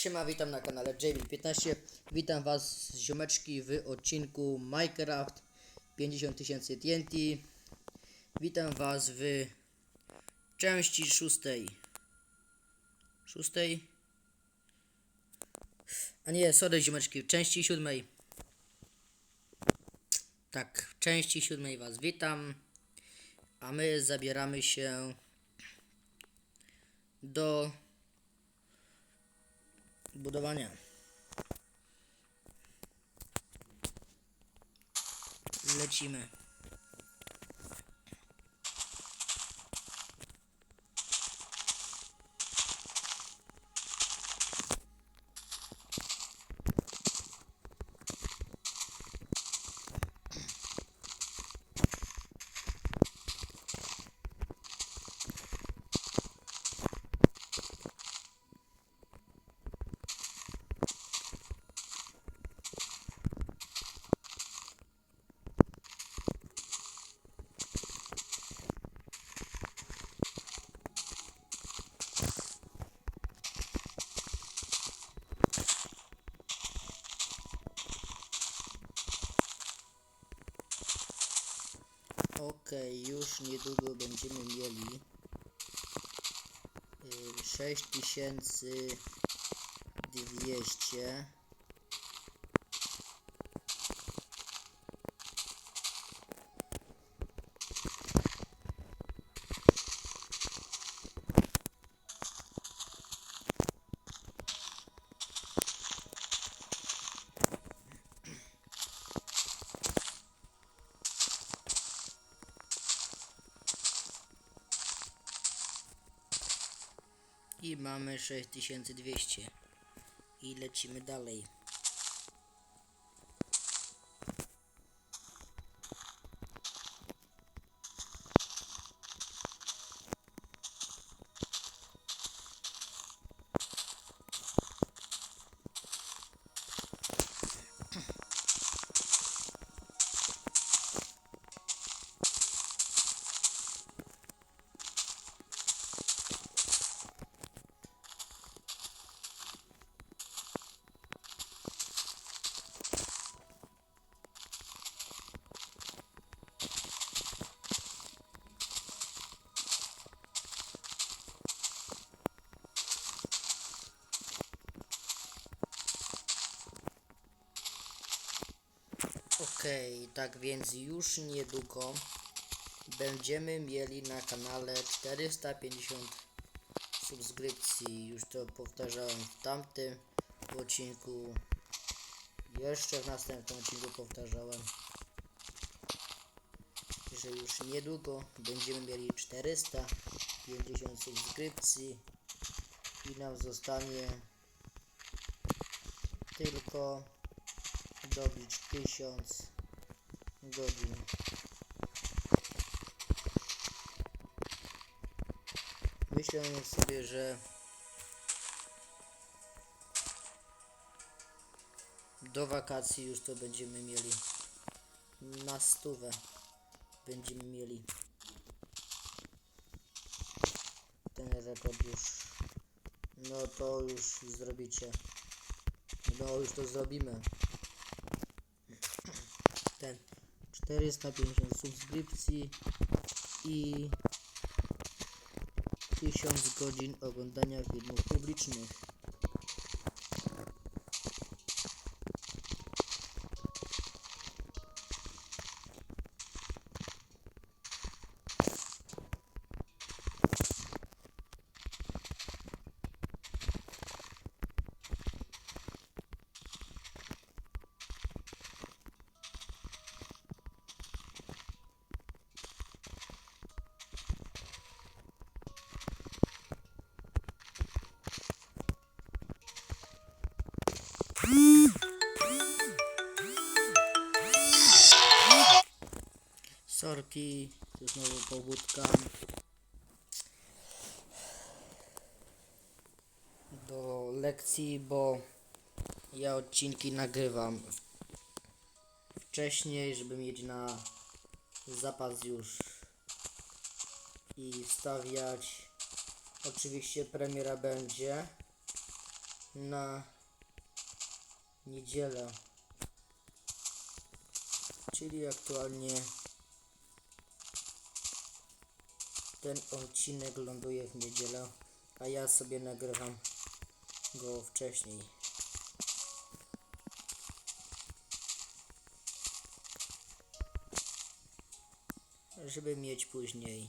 Siema, witam na kanale JB15. Witam Was ziomeczki w odcinku Minecraft 50 tysięcy TNT. Witam Was w części szóstej. Szóstej? A nie, sorry ziomeczki, w części siódmej. Tak, w części siódmej Was witam. A my zabieramy się do budowania. Lecimy. Okej, już niedługo będziemy mieli y, 6200 i mamy 6200 i lecimy dalej. Okej, tak więc już niedługo będziemy mieli na kanale 450 subskrypcji. Już to powtarzałem w tamtym odcinku. Jeszcze w następnym odcinku powtarzałem, że już niedługo będziemy mieli 450 subskrypcji i nam zostanie tylko dobić 1000 godzin. Myślę sobie, że do wakacji już to będziemy mieli. Na stówę będziemy mieli. Ten rekord już no to już zrobicie. No już to zrobimy ten 450 subskrypcji i 1000 godzin oglądania filmów publicznych. Sorki, tu znowu pobudka. Do lekcji, bo ja odcinki nagrywam wcześniej, żeby mieć na zapas już i wstawiać. Oczywiście premiera będzie na niedzielę. Czyli aktualnie ten odcinek ląduje w niedzielę, a ja sobie nagrywam go wcześniej. Żeby mieć później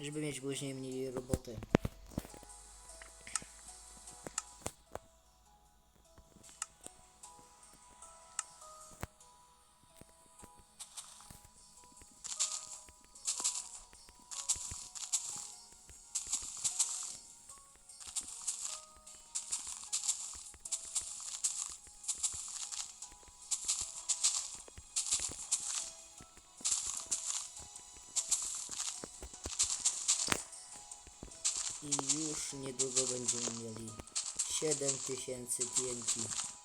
żeby mieć później mniej roboty. I już niedługo będziemy mieli 7000 TNT.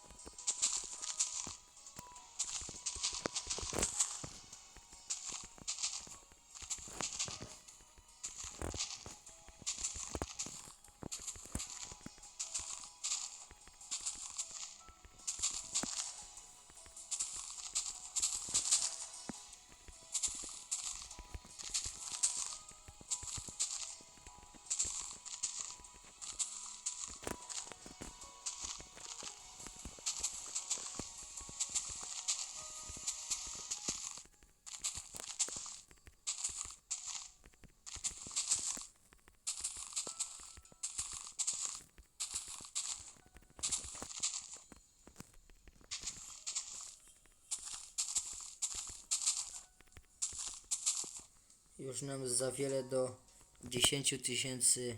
Już nam za wiele do 10 tysięcy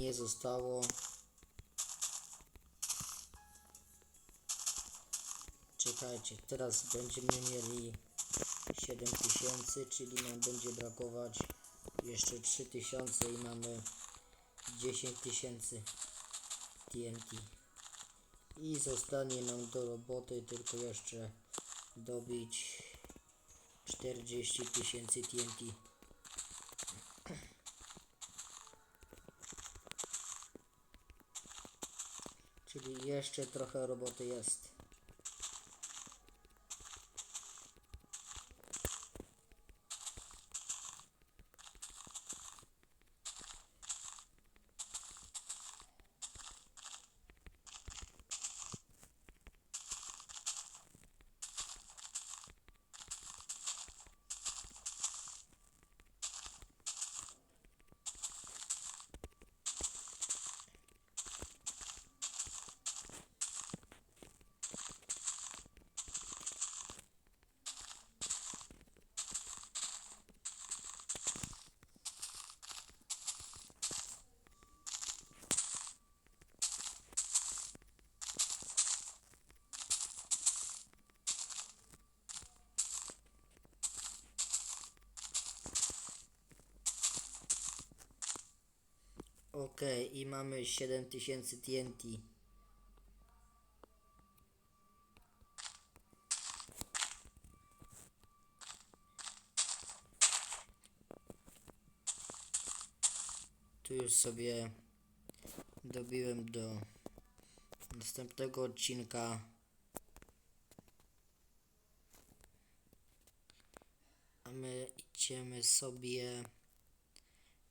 nie zostało. Czekajcie, teraz będziemy mieli 7 tysięcy, czyli nam będzie brakować jeszcze 3 tysiące i mamy 10 tysięcy TNT. I zostanie nam do roboty tylko jeszcze dobić 40 tysięcy TNT. Czyli jeszcze trochę roboty jest. Ok, i mamy 7000 TNT. Tu już sobie dobiłem do następnego odcinka. A my idziemy sobie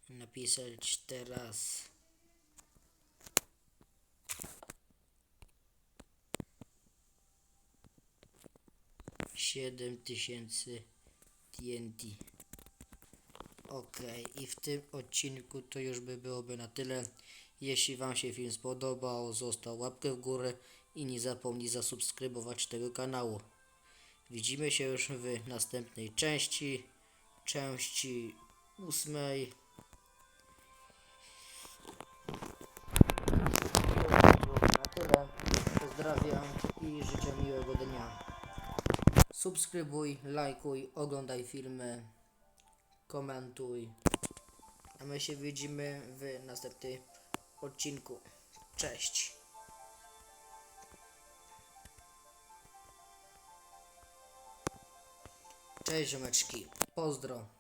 napisać teraz siedem tysięcy TNT. Ok, i w tym odcinku to już by byłoby na tyle. Jeśli Wam się film spodobał, zostaw łapkę w górę i nie zapomnij zasubskrybować tego kanału. Widzimy się już w następnej części, części ósmej. Pozdrawiam i życzę miłego dnia. Subskrybuj, lajkuj, oglądaj filmy, komentuj. A my się widzimy w następnym odcinku. Cześć. Cześć ziomeczki. Pozdro.